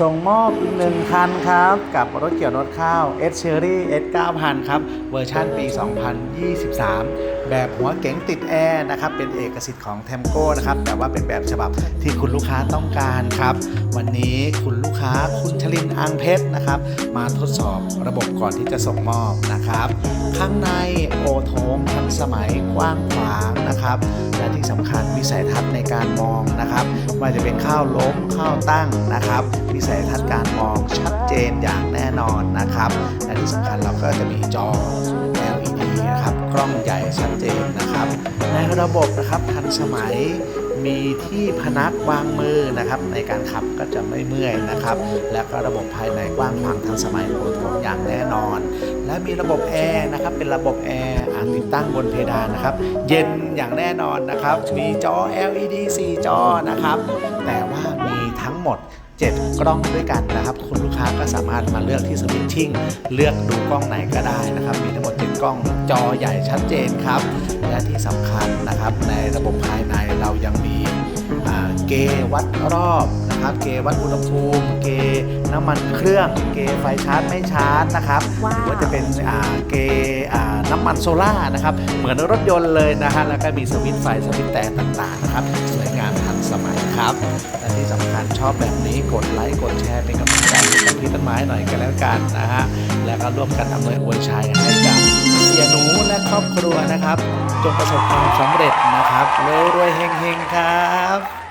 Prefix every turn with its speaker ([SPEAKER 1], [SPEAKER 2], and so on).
[SPEAKER 1] ส่งมอบ 1 คันครับ กับรถเกี่ยวรถข้าว S Cherry S 9000 ครับ เวอร์ชันปี 2023 แบบหัวเก๋งติดแอร์นะครับเป็นเอกสิทธิ์ของเทมโก้นะครับแต่ว่าเป็นแบบฉบับที่คุณลูกค้าต้องการครับ วันนี้คุณลูกค้าคุณชลินอังเพชรนะครับ มาทดสอบระบบก่อนที่จะส่งมอบนะครับ ข้างในโอโถงทันสมัยกว้างขวางนะครับ และที่สำคัญวิสัยทัศน์ในการมองนะครับว่าจะเป็นข้าวล้มข้าวตั้งนะครับ วิสัยทัศน์การมองชัดเจนอย่างแน่นอนนะครับ และที่สำคัญเราก็จะมีจอ ชัดเจนนะครับ ในระบบนะครับทันสมัยมีที่พนักวางมือนะครับ ในการขับก็จะไม่เมื่อยนะครับ และก็ระบบภายในกว้างขวางทันสมัยโอโถงอย่างแน่นอน และมีระบบแอร์นะครับเป็นระบบแอร์อ่างติดตั้งบนเพดานนะครับ เย็นอย่างแน่นอนนะครับ มีจอ LED 4 จอนะครับ แต่ว่ามีทั้งหมด 7 กล้องด้วยกันนะครับ คุณลูกค้าก็สามารถมาเลือกที่สวิตชิ่งเลือกดูกล้องไหนก็ได้นะครับ มีทั้งหมด7กล้องจอใหญ่ชัดเจนครับ และที่สำคัญนะครับ ในระบบภายในเรายังมีอ่าเกวัดรอบนะครับ เกวัดอุณหภูมิ เกน้ำมันเครื่อง เกไฟชาร์จไม่ชาร์จนะครับ
[SPEAKER 2] ว้าว
[SPEAKER 1] หรือว่าจะเป็นอ่าเกอ่าน้ำมันโซล่านะครับ เหมือนรถยนต์เลยนะฮะแล้วก็มีสวิตช์ไฟสวิตช์แต่ต่างๆนะครับสวยงามทันส มัยครับและที่สำคัญชอบแบบนี้กดไลค์กดแชร์เป็นกำลังใจให้กับพี่ต้นไม้หน่อยกันแล้วกันนะฮะแล้วก็ร่วมกันอำนวยอวยชัยให้กับเสียหนูและครอบครัวนะครับ จงประสบความสำเร็จนะครับรวยๆเฮงๆครับ